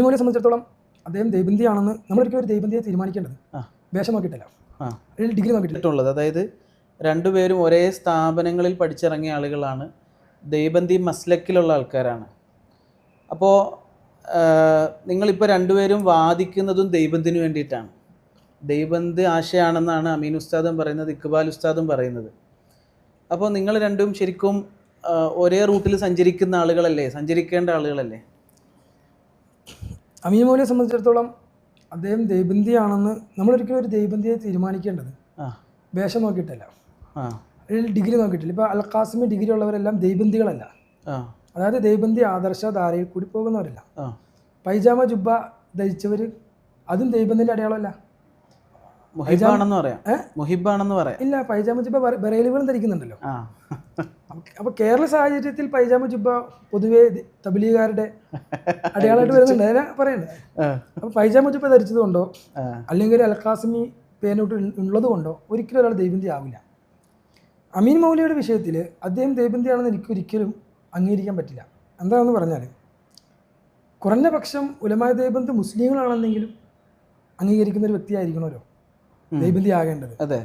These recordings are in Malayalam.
ഇനിമോനെ സംബന്ധിച്ചിടത്തോളം അദ്ദേഹം ദൈബന്ധിയാണെന്ന് നമ്മളൊരിക്കലും ഒരു ദൈബന്ധിയെ തീരുമാനിക്കേണ്ടത്. വേഷം നോക്കിയിട്ടല്ല. അല്ലെങ്കിൽ ഡിഗ്രി നോക്കിയിട്ടുള്ളത് അതായത് രണ്ടുപേരും ഒരേ സ്ഥാപനങ്ങളിൽ പഠിച്ചിറങ്ങിയ ആളുകളാണ്. ദൈബന്ധി മസ്ലക്കിലുള്ള ആൾക്കാരാണ്. അപ്പോൾ നിങ്ങളിപ്പോൾ രണ്ടുപേരും വാദിക്കുന്നതും ദൈബന്ധിന് വേണ്ടിയിട്ടാണ്. ദൈബന്ത് ആശയാണെന്നാണ് അമീൻ ഉസ്താദും പറയുന്നത് ഇക്ബാൽ ഉസ്താദും പറയുന്നത്. അപ്പോൾ നിങ്ങൾ രണ്ടും ശരിക്കും ഒരേ റൂട്ടിൽ സഞ്ചരിക്കുന്ന ആളുകളല്ലേ? സഞ്ചരിക്കേണ്ട ആളുകളല്ലേ? അമീൻ മൗലിയെ സംബന്ധിച്ചിടത്തോളം അദ്ദേഹം ദൈബന്ധിയാണെന്ന് നമ്മളൊരിക്കലും ഒരു ദൈബന്ധിയെ തീരുമാനിക്കേണ്ടത്. വേഷം നോക്കിയിട്ടല്ല. ഡിഗ്രി നോക്കിയിട്ടില്ല. ഇപ്പോൾ അൽഖാസിമി ഡിഗ്രി ഉള്ളവരെല്ലാം ദൈബന്ധികളല്ല അതായത് ദൈബന്തി ആദർശ ധാരയിൽ കൂടി പോകുന്നവരല്ല. പൈജാമ ജുബ ധരിച്ചവർ അതും ദൈബന്ധിന്റെ അടയാളമല്ല. മുഹിബാണെന്ന് പറയാം? മുഹിബാണെന്ന് പറയാം. ഇല്ല പൈജാമ ജുബ്ബ ബറേലുകളും ധരിക്കുന്നുണ്ടല്ലോ. അപ്പോൾ കേരള സാഹചര്യത്തിൽ പൈജാമ ജുബ പൊതുവേ തബിലീകാരുടെ അടയാളമായിട്ട് വരുന്നുണ്ട്. അതിനെ പറയണ്ടേ? അപ്പൊ അപ്പോൾ പൈജാമ ജുബ ധരിച്ചത് കൊണ്ടോ അല്ലെങ്കിൽ അല്ലെങ്കിൽ അൽഖാസിമി പേനോട്ട് ഉള്ളത് കൊണ്ടോ ഒരിക്കലും ഒരാൾ ദൈബന്തി ആവില്ല. അമീൻ മൗലിയുടെ വിഷയത്തിൽ അദ്ദേഹം ദൈവന്തിയാണെന്ന് എനിക്ക് ഒരിക്കലും അംഗീകരിക്കാൻ പറ്റില്ല. എന്താണെന്ന് പറഞ്ഞാൽ കുറഞ്ഞ പക്ഷം ഉലമായ ദൈബന്ത് മുസ്ലിങ്ങളാണെന്നെങ്കിലും അംഗീകരിക്കുന്ന ഒരു വ്യക്തിയായിരിക്കണമല്ലോ ദൈബന്തി ആകേണ്ടത്. അതെ.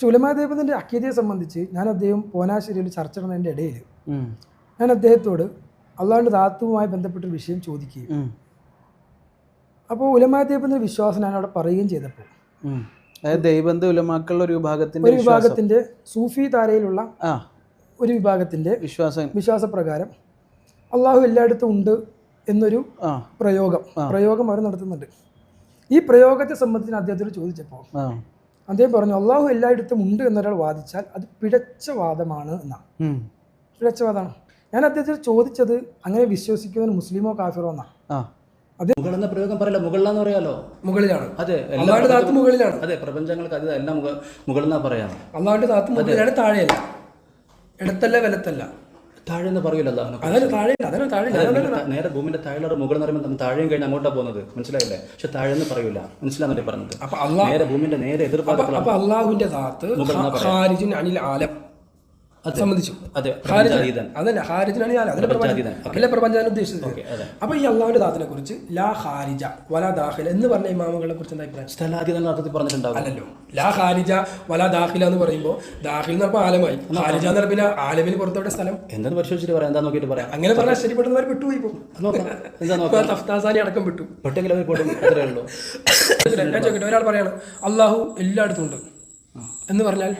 പക്ഷെ ഉലമായ ദൈബന്തിന്റെ അക്കീതയെ സംബന്ധിച്ച് ഞാൻ അദ്ദേഹം പോനാശ്ശേരിയിൽ ചർച്ച നടന്നതിന്റെ ഇടയിൽ ഞാൻ അദ്ദേഹത്തോട് അള്ളാഹുന്റെ ധാത്തുവുമായി ബന്ധപ്പെട്ടൊരു വിഷയം ചോദിക്കുകയും അപ്പോൾ ഉലമാ ദൈബന്തിന്റെ വിശ്വാസം ഞാൻ അവിടെ പറയുകയും ചെയ്തപ്പോൾ അതായത് ഉലമാക്കളുടെ ഒരു വിഭാഗത്തിന്റെ ഒരു വിഭാഗത്തിന്റെ സൂഫി താരയിലുള്ള ഒരു വിഭാഗത്തിന്റെ വിശ്വാസം. വിശ്വാസപ്രകാരം അള്ളാഹു എല്ലായിടത്തും ഉണ്ട് എന്നൊരു പ്രയോഗം. പ്രയോഗം അവർ നടത്തുന്നുണ്ട്. ഈ പ്രയോഗത്തെ സംബന്ധിച്ച് അദ്ദേഹത്തോട് ചോദിച്ചപ്പോൾ അദ്ദേഹം പറഞ്ഞു അള്ളാഹു എല്ലായിടത്തും ഉണ്ട് എന്നൊരാൾ വാദിച്ചാൽ അത് പിഴച്ച വാദമാണ് എന്നാണ്. പിഴച്ച വാദമാണ് ഞാൻ അദ്ദേഹത്തിന് ചോദിച്ചത് അങ്ങനെ വിശ്വസിക്കുന്ന മുസ്ലിമോ കാഫിറോ എന്നാണ് ആ. മുകൾ എന്ന പ്രയോഗം പറയില്ല? മുകളിലാന്ന് പറയാലോ? മുകളിലാണ്. അതെ അള്ളാഹുടെ താത്ത് മുകളിലാണ്. അതെ പ്രപഞ്ചങ്ങൾക്ക് അത് എല്ലാം മുക മുകളെന്നാ പറയാം. അള്ളാഹുടെ താത്ത് മുകളിലാണ് താഴെയല്ല. ഇടത്തല്ല വലത്തല്ല. താഴെ എന്ന് പറയൂല നേരെ ഭൂമിന്റെ താഴെ മുകളിൽ എന്ന് പറയുമ്പോൾ താഴെയും കഴിഞ്ഞ് അങ്ങോട്ടാ പോകുന്നത്. മനസ്സിലായില്ലേ? പക്ഷെ താഴെ എന്ന് പറയൂല മനസ്സിലാന്നല്ലേ പറഞ്ഞത്. നേരെ ഭൂമിന്റെ നേരെ എതിർഭാഗത്തുള്ള അപ്പൊ അള്ളാഹുവിന്റെ അനിൽ ആലം. സംബന്ധിച്ചു അതല്ല ആലം അതല്ല പ്രപഞ്ചാതീതൻ. പ്രപഞ്ച അതല്ല പ്രപഞ്ചാൻ ഉദ്ദേശിച്ചത്? അപ്പൊ ഈ അള്ളാഹുന്റെ ദാത്തിനെ കുറിച്ച് ലാ ഹാരിജ വല ദാഖില എന്ന് പറഞ്ഞ ഇമാമുകളെ കുറിച്ച് എന്താ അഭിപ്രായം? സ്ഥലാതീതൻ അർത്ഥത്തിൽ പറഞ്ഞിട്ടുണ്ടാവും. അല്ലല്ലോ. ലാ ഹാരിജ വല ദാഖില എന്ന് പറയുമ്പോൾ ദാഖിൽ എന്ന് പറഞ്ഞപ്പോൾ ആലമായി. ഹാരിജ എന്ന് പറഞ്ഞാൽ പിന്നെ ആലമിന് പുറത്തോടെ സ്ഥലം? എന്താന്ന് പരിശോധിച്ചിട്ട് പറയാം? എന്താ നോക്കിയിട്ട് പറയാം. അങ്ങനെ പറഞ്ഞാൽ ശരിപ്പെടുന്നവർ വിട്ടുപോയി എന്താ തഫ്താസാനി അടക്കം വിട്ടു പെട്ടെങ്കിലും അവർ പോട്ടും. അത്രേ ഉള്ളൂ. ഞാൻ ഒരാൾ പറയാണ് അള്ളാഹു എല്ലായിടത്തും ഉണ്ട്. എന്ന് പറഞ്ഞാൽ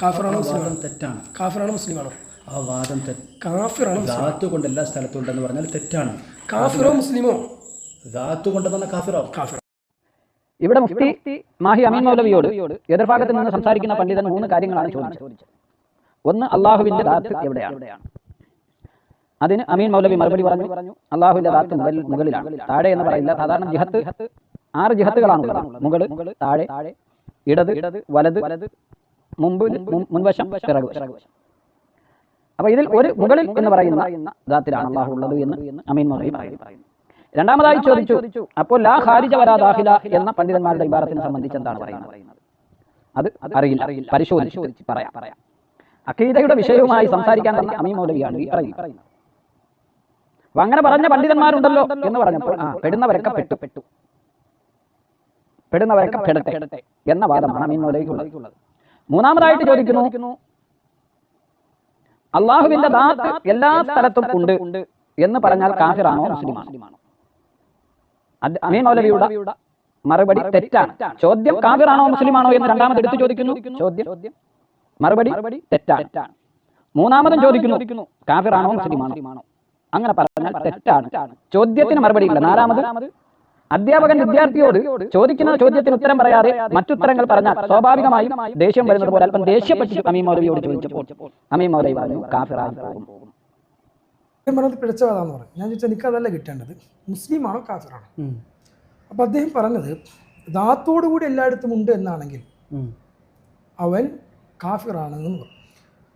കാഫിറാണോ മുസ്ലിമാണോ? തെറ്റാണ്. കാഫിറാണോ മുസ്ലിമാണോ? ആ വാദം കാഫിറാണ് ധാത്തു കൊണ്ട് എല്ലാ സ്ഥലത്തും ഉണ്ടെന്ന് പറഞ്ഞാൽ തെറ്റാണ്. കാഫിറോ മുസ്ലിമോ? ധാത്തു തന്നെ കാഫിറോ? കാഫിറോ. ഇവിടെ മുഫ്തി മാഹി അമീൻ മൗലവിയോട് എതിർഭാഗത്ത് നിന്ന് സംസാരിക്കുന്ന പണ്ഡിതൻ മൂന്ന് കാര്യങ്ങളാണ് ചോദിച്ചത്. ഒന്ന് അള്ളാഹുവിന്റെ ദാത്ത് എവിടെയാണ്? അതിന് അമീൻ മൗലവി മറുപടി പറഞ്ഞു അള്ളാഹുവിന്റെ ദാത്ത് മുകളിലാണ് താഴെ എന്ന് പറയില്ല. സാധാരണ ജിഹത്ത് ആറ് ജിഹത്തുകളാണ് മുകൾ മുകൾ താഴെ ഇടത് വലത് മുമ്പ് മുൻവശം അപ്പൊ ഇതിൽ ഒരു മുകളിൽ എന്ന് പറയുന്ന ദാത്തിലാണ് അള്ളാഹു ഉള്ളത് എന്ന് അമീൻ മൗലവി പറയുന്നു. രണ്ടാമതായി ചോദിച്ചു അപ്പോൾ ലാ ഖാരിജ വരാ ദാഹില എന്ന പണ്ഡിതന്മാരുടെ ഇബാറത്തിനെ സംബന്ധിച്ച് എന്താണ് പറയുന്നത്? അത് അറിയില്ല. പരിശോധിച്ച് പറയാം. പറയാം. അഖീദയുടെ വിഷയവുമായി സംസാരിക്കാൻ തന്നെ അമീ മൗലവിയാണ് ഈ പറയുന്നത്. അപ്പൊ അങ്ങനെ പറഞ്ഞ പണ്ഡിതന്മാരുണ്ടല്ലോ എന്ന് പറഞ്ഞപ്പോൾ ആ പെടുന്നവരൊക്കെ പെട്ടു. പെട്ടു. പെടുന്നവരൊക്കെ പെടട്ടെ എന്ന വാദമാണ് അമീൻ മൗലവിക്കുള്ളത്. മൂന്നാമതായിട്ട് ചോദിക്കുന്നു അള്ളാഹുവിന്റെ ദാത്ത് എല്ലാ സ്ഥലത്തും ഉണ്ട് എന്ന് പറഞ്ഞാൽ കാഫിറാണോ മുസ്ലിമാണോ? അത് അമീൻ മൗലവിയുടെ മറുപടി തെറ്റാണ്. ചോദ്യം കാഫിറാണോ മുസ്ലിമാണോ എന്ന് രണ്ടാമത് എടുത്തു ചോദിക്കുന്നു. ചോദ്യം മറുപടി തെറ്റാണ്. മൂന്നാമതും ചോദിക്കുന്നു കാഫിറാണോ മുസ്ലിമാണോ? അങ്ങനെ പറഞ്ഞാൽ തെറ്റാണ്. ചോദ്യത്തിന് മറുപടി ഇല്ല. നാലാമത് അധ്യാപകൻ വിദ്യാർത്ഥിയോട് ചോദിക്കുന്ന ചോദ്യത്തിന് ഉത്തരം പറയാതെ മറ്റുത്തരങ്ങൾ പറഞ്ഞാൽ സ്വാഭാവികമായും ദേഷ്യം വരുന്നത് പോലെ അല്പം ദേഷ്യപ്പെട്ടിട്ട് അമീ മൗലവിയോട് ചോദിച്ചപ്പോൾ അമീ മൗലവി പറഞ്ഞു കാഫിറായി പോകും. പറഞ്ഞത് പറഞ്ഞു. ഞാൻ ചോദിച്ചാൽ എനിക്കതല്ല കിട്ടേണ്ടത്. മുസ്ലിമാണോ കാഫിറാണോ? ഉം, അപ്പോൾ അദ്ദേഹം പറഞ്ഞത് ദാത്തോടുകൂടി എല്ലായിടത്തും ഉണ്ട് എന്നാണെങ്കിൽ. അവൻ കാഫിറാണെന്ന് പറഞ്ഞു.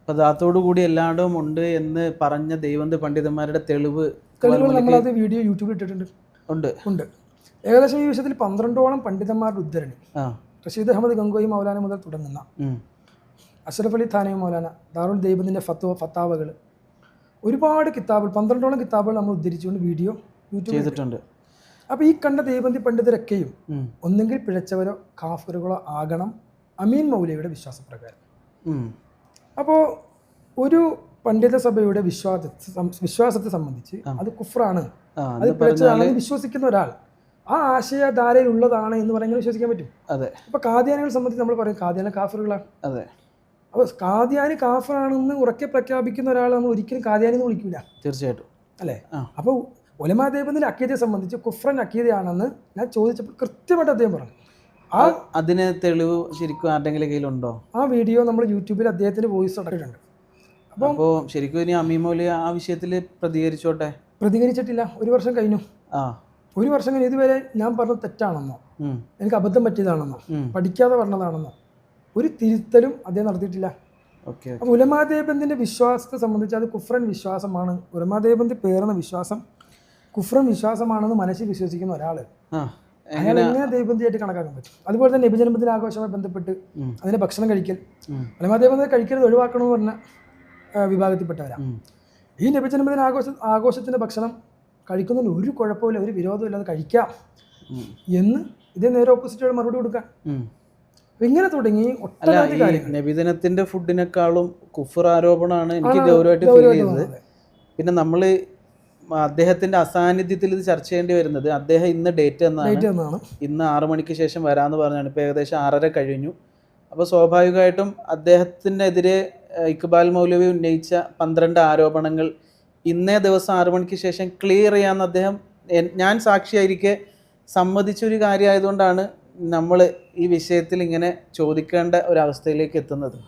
അപ്പൊ ദാത്തോടുകൂടി എല്ലായിടവും ഉണ്ട് എന്ന് പറഞ്ഞ ദൈവന്ത് പണ്ഡിതന്മാരുടെ തെളിവ് തെളിവ് നമ്മളത് വീഡിയോ യൂട്യൂബിൽ ഇട്ടിട്ടുണ്ട്. ഉണ്ട്. ഉണ്ട്. ഏകദേശം ഈ വിഷയത്തിൽ പന്ത്രണ്ടോളം പണ്ഡിതന്മാരുടെ ഉദ്ധരണി. റഷീദ് അഹമ്മദ് ഗംഗോയി മൗലാന മുതൽ തുടങ്ങുന്ന അഷറഫ് അലി ഥാനയും മൗലാന ദാറുൽ ദൈബത്തിന്റെ ഫത്വ ഫത്താവകൾ ഒരുപാട് കിതാബുകൾ പന്ത്രണ്ടോളം കിതാബുകൾ നമ്മൾ ഉദ്ധരിച്ചുകൊണ്ട് വീഡിയോ യൂട്യൂബ് ചെയ്തിട്ടുണ്ട്. അപ്പോൾ ഈ കണ്ട ദേവന്തി പണ്ഡിതരൊക്കെയും ഒന്നുകിൽ ഒന്നെങ്കിൽ പിഴച്ചവരോ കാഫറുകളോ ആകണം അമീൻ മൗലയുടെ വിശ്വാസപ്രകാരം. അപ്പോൾ ഒരു പണ്ഡിത സഭയുടെ വിശ്വാസ വിശ്വാസത്തെ സംബന്ധിച്ച് അത് കുഫ്രാണ് അത് പിഴച്ചതാണെന്ന് വിശ്വസിക്കുന്ന ഒരാൾ ആ ആശയധാരയിലുള്ളതാണ് എന്ന് പറയുന്നത് വിശ്വസിക്കാൻ പറ്റും. അതെ. അപ്പോൾ കാദ്യാനികളെ സംബന്ധിച്ച് നമ്മൾ പറയും കാദ്യാന കാഫറുകളാണ്. അതെ. അപ്പോൾ കാദ്യാനി കാഫറാണെന്ന് ഉറക്കെ പ്രഖ്യാപിക്കുന്ന ഒരാളെ നമ്മൾ ഒരിക്കലും കാദ്യാനി എന്ന് വിളിക്കില്ല തീർച്ചയായിട്ടും. അല്ലേ? അപ്പോൾ ഒലമാ ഒലമാദേവന്റെ അക്കീതയെ സംബന്ധിച്ച് കുഫ്രൻ അക്കീതയാണെന്ന് ഞാൻ ചോദിച്ചപ്പോൾ കൃത്യമായിട്ട് അദ്ദേഹം പറഞ്ഞു. ആ അതിന് തെളിവ് ശരിക്കും ആരുടെങ്കിലും കയ്യിലുണ്ടോ? ആ വീഡിയോ നമ്മൾ യൂട്യൂബിൽ അദ്ദേഹത്തിന്റെ വോയിസ് അടക്കിയിട്ടുണ്ട് അപ്പം അപ്പോൾ ശരിക്കും ഇനി അമീമോലി ആ വിഷയത്തിൽ പ്രതികരിച്ചോട്ടെ? പ്രതികരിച്ചിട്ടില്ല. ഒരു വർഷം കഴിഞ്ഞു. ആ. ഒരു വർഷം കഴിഞ്ഞ് ഇതുവരെ ഞാൻ പറഞ്ഞത് തെറ്റാണെന്നോ? എനിക്ക് അബദ്ധം പറ്റിയതാണെന്നോ? പഠിക്കാതെ പറഞ്ഞതാണെന്നോ? ഒരു തിരുത്തലും അദ്ദേഹം നടത്തിയിട്ടില്ല. അപ്പോൾ ഉലമാദേബന്തിന്റെ വിശ്വാസത്തെ സംബന്ധിച്ച് അത് കുഫ്രൻ വിശ്വാസമാണ്. ഉലമാദേബന്ദി പേറുന്ന വിശ്വാസം കുഫ്രൻ വിശ്വാസമാണെന്ന് മനസ്സിൽ വിശ്വസിക്കുന്ന ഒരാൾ. അങ്ങനെ അയാൾ എങ്ങനെ? ദൈവബന്ധിയായിട്ട് കണക്കാക്കാൻ പറ്റും? അതുപോലെ തന്നെ നബിജന്മദിന ആഘോഷവുമായി ബന്ധപ്പെട്ട് അതിന്റെ അതിന്റെ ഭക്ഷണം കഴിക്കൽ. ഉലമാദേബന്ധി കഴിക്കരുത് ഒഴിവാക്കണമെന്ന് പറഞ്ഞ വിഭാഗത്തിൽപ്പെട്ടവരാ. വിഭാഗത്തിൽപ്പെട്ടവരാണ് ഈ നബിജന്മദിന ആഘോഷ ആഘോഷത്തിന്റെ ഭക്ഷണം കഴിക്കുന്നതിന് ഒരു കുഴപ്പമില്ല ഒരു വിരോധമില്ലാതെ കഴിക്കാം. എന്ന് ഇതേ നേരെ ഓപ്പോസിറ്റ് മറുപടി കൊടുക്കാം. ഇങ്ങനെ തുടങ്ങി ഒട്ടനവധി കാര്യങ്ങൾ. നബിദിനത്തിന്റെ ഫുഡിനേക്കാളും കുഫർ ആരോപണമാണ് എനിക്ക് ഗൗരവമായിട്ട് ഫീൽ ചെയ്യുന്നത്. പിന്നെ നമ്മൾ അദ്ദേഹത്തിന്റെ അസാന്നിധ്യത്തിൽ ഇത് ചർച്ച ചെയ്യേണ്ടി വരുന്നത് അദ്ദേഹം ഇന്ന് ഡേറ്റ് എന്നാണ്. ഡേറ്റ് എന്നാണ്. ഇന്ന് ആറു മണിക്ക് ശേഷം വരാമെന്ന് പറഞ്ഞാണ്. ഇപ്പോൾ ഏകദേശം ആറര കഴിഞ്ഞു. അപ്പോൾ സ്വാഭാവികമായിട്ടും അദ്ദേഹത്തിനെതിരെ ഇക്ബാൽ മൗലവി ഉന്നയിച്ച പന്ത്രണ്ട് ആരോപണങ്ങൾ ഇന്നേ ദിവസം ആറു മണിക്ക് ശേഷം ക്ലിയർ ചെയ്യാമെന്ന് അദ്ദേഹം ഞാൻ സാക്ഷിയായിരിക്കെ സമ്മതിച്ചൊരു കാര്യമായതുകൊണ്ടാണ് നമ്മൾ ഈ വിഷയത്തിൽ ഇങ്ങനെ ചോദിക്കേണ്ട ഒരവസ്ഥയിലേക്ക് എത്തുന്നത്.